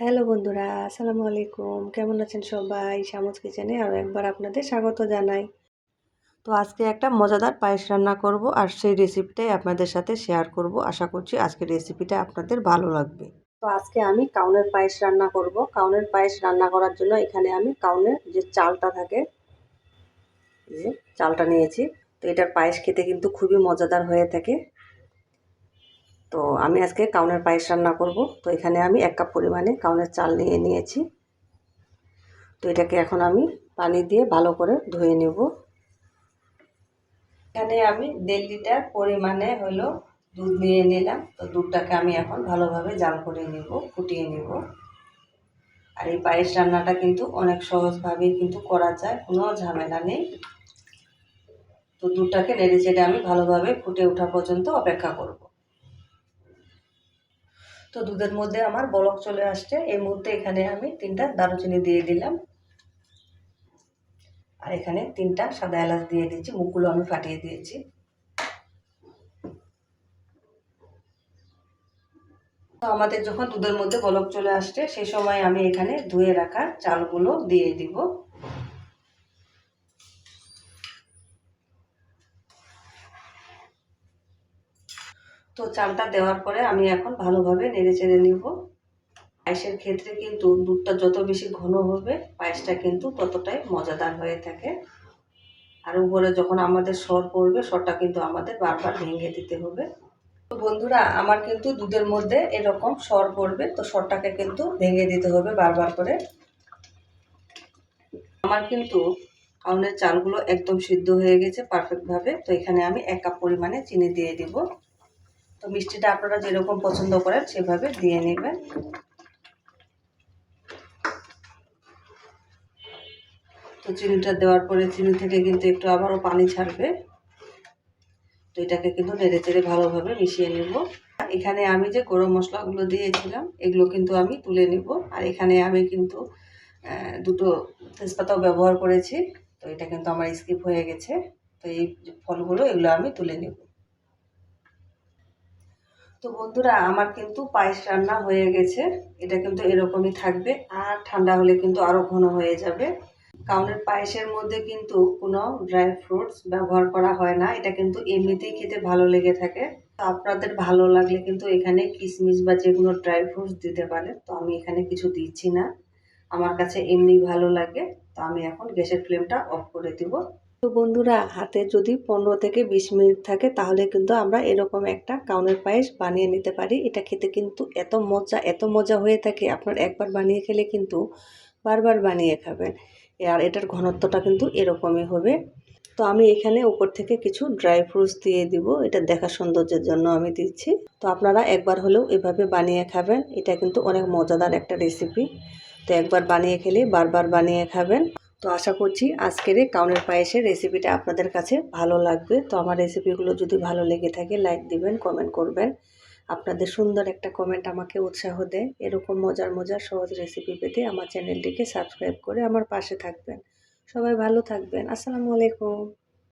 Hello বন্ধুরা, আসসালামু আলাইকুম। কেমন আছেন সবাই? শামুজ কিচেনে আরও একবার আপনাদের স্বাগত জানাই। তো আজকে একটা মজাদার পায়েস রান্না করব আর সেই রেসিপিটাই আপনাদের সাথে শেয়ার করব। আশা করছি আজকের রেসিপিটা আপনাদের ভালো লাগবে। তো আজকে আমি কাউনের পায়েস রান্না করব। কাউনের পায়েস রান্না করার জন্য এখানে আমি কাউনের যে চালটা থাকে যে চালটা নিয়েছি। তো এটার পায়েস খেতে কিন্তু খুবই মজাদার হয়ে থাকে। তো আমি আজকে কাউনের পায়েস রান্না করব। তো এখানে আমি এক কাপ পরিমাণে কাউনের চাল নিয়ে নিয়েছি। তো এটাকে এখন আমি পানি দিয়ে ভালো করে ধুয়ে নেব। এখানে আমি দেড় লিটার পরিমাণে হলো দুধ নিয়ে নিলাম। তো দুধটাকে আমি এখন ভালোভাবে জাল করে নেব, ফুটিয়ে নেব। আর এই পায়েস রান্নাটা কিন্তু অনেক সহজভাবেই কিন্তু করা যায়, কোনো ঝামেলা নেই। তো দুধটাকে নেড়ে চেড়ে আমি ভালোভাবে ফুটে ওঠা পর্যন্ত অপেক্ষা করব। তো দুধের মধ্যে আমার বলক চলে আসছে। এই মুহূর্তে এখানে আমি তিনটা দারুচিনি দিয়ে দিলাম। আর এখানে তিনটা সাদা এলাচ দিয়ে দিচ্ছি মুখগুলো আমি ফাটিয়ে দিয়েছি। তো আমাদের যখন দুধের মধ্যে বলক চলে আসছে সেই সময় আমি এখানে ধুয়ে রাখা চালগুলো দিয়ে দিব। তো চালটা দেওয়ার পরে আমি এখন ভালোভাবে নেড়ে চেড়ে নিব। পায়েসের ক্ষেত্রে কিন্তু দুধটা যত বেশি ঘন হবে, পায়েসটা কিন্তু ততটাই মজাদার হয়ে থাকে। আর উপরে যখন আমাদের সর পড়বে, সরটা কিন্তু আমাদের বারবার ভেঙে দিতে হবে। তো বন্ধুরা, আমার কিন্তু দুধের মধ্যে এরকম সর পড়বে, তো সরটাকে কিন্তু ভেঙে দিতে হবে বারবার করে। আমার কিন্তু কাউনের চালগুলো একদম সিদ্ধ হয়ে গেছে পারফেক্টভাবে তো এখানে আমি এক কাপ পরিমাণে চিনি দিয়ে দিব। তো মিষ্টিটা আপনারা যেরকম পছন্দ করেন সেভাবে দিয়ে নেবেন। তো চিনিটা দেওয়ার পরে চিনি থেকে কিন্তু একটু আবারও পানি ছাড়বে। তো এটাকে কিন্তু নেড়ে চেড়ে ভালোভাবে মিশিয়ে নেব। এখানে আমি যে গরম মশলাগুলো দিয়েছিলাম, এগুলো কিন্তু আমি তুলে নেব। আর এখানে আমি কিন্তু দুটো তেজপাতাও ব্যবহার করেছি। তো এটা কিন্তু আমার স্কিপ হয়ে গেছে। তো এই ফলগুলো এগুলো আমি তুলে নেব। তো বন্ধুরা, আমার কিন্তু পায়েস রান্না হয়ে গেছে। এটা কিন্তু এরকমই থাকবে। আর ঠান্ডা হলে কিন্তু আরও ঘন হয়ে যাবে। কাউনের পায়েসের মধ্যে কিন্তু কোনো ড্রাই ফ্রুটস ব্যবহার করা হয় না। এটা কিন্তু এমনিতেই খেতে ভালো লেগে থাকে। তো আপনাদের ভালো লাগলে কিন্তু এখানে কিশমিশ বা যে কোনো ড্রাই ফ্রুটস দিতে পারে তো আমি এখানে কিছু দিচ্ছি না। আমার কাছে এমনি ভালো লাগে। তো আমি এখন গ্যাসের ফ্লেমটা অফ করে দিব। তো বন্ধুরা, হাতে যদি পনেরো থেকে বিশ মিনিট থাকে, তাহলে কিন্তু আমরা এরকম একটা কাউনের পায়েস বানিয়ে নিতে পারি। এটা খেতে কিন্তু এত মজা এত মজা হয়ে থাকে। আপনার একবার বানিয়ে খেলে কিন্তু বারবার বানিয়ে খাবেন। আর এটার ঘনত্বটা কিন্তু এরকমই হবে। তো আমি এখানে উপর থেকে কিছু ড্রাই ফ্রুটস দিয়ে দিব। এটা দেখা সৌন্দর্যের জন্য আমি দিচ্ছি। তো আপনারা একবার হলেও এভাবে বানিয়ে খাবেন। এটা কিন্তু অনেক মজাদার একটা রেসিপি তো একবার বানিয়ে খেলে বারবার বানিয়ে খাবেন। তো আশা করছি আজকের এই কাউনের পায়েসের রেসিপিটা আপনাদের কাছে ভালো লাগবে। তো আমার রেসিপিগুলো যদি ভালো লেগে থাকে লাইক দিবেন কমেন্ট করবেন। আপনাদের সুন্দর একটা কমেন্ট আমাকে উৎসাহ দেয়। এরকম মজার মজার, সহজ রেসিপি পেতে আমার চ্যানেলটিকে সাবস্ক্রাইব করে আমার পাশে থাকবেন। সবাই ভালো থাকবেন। আসসালামু আলাইকুম।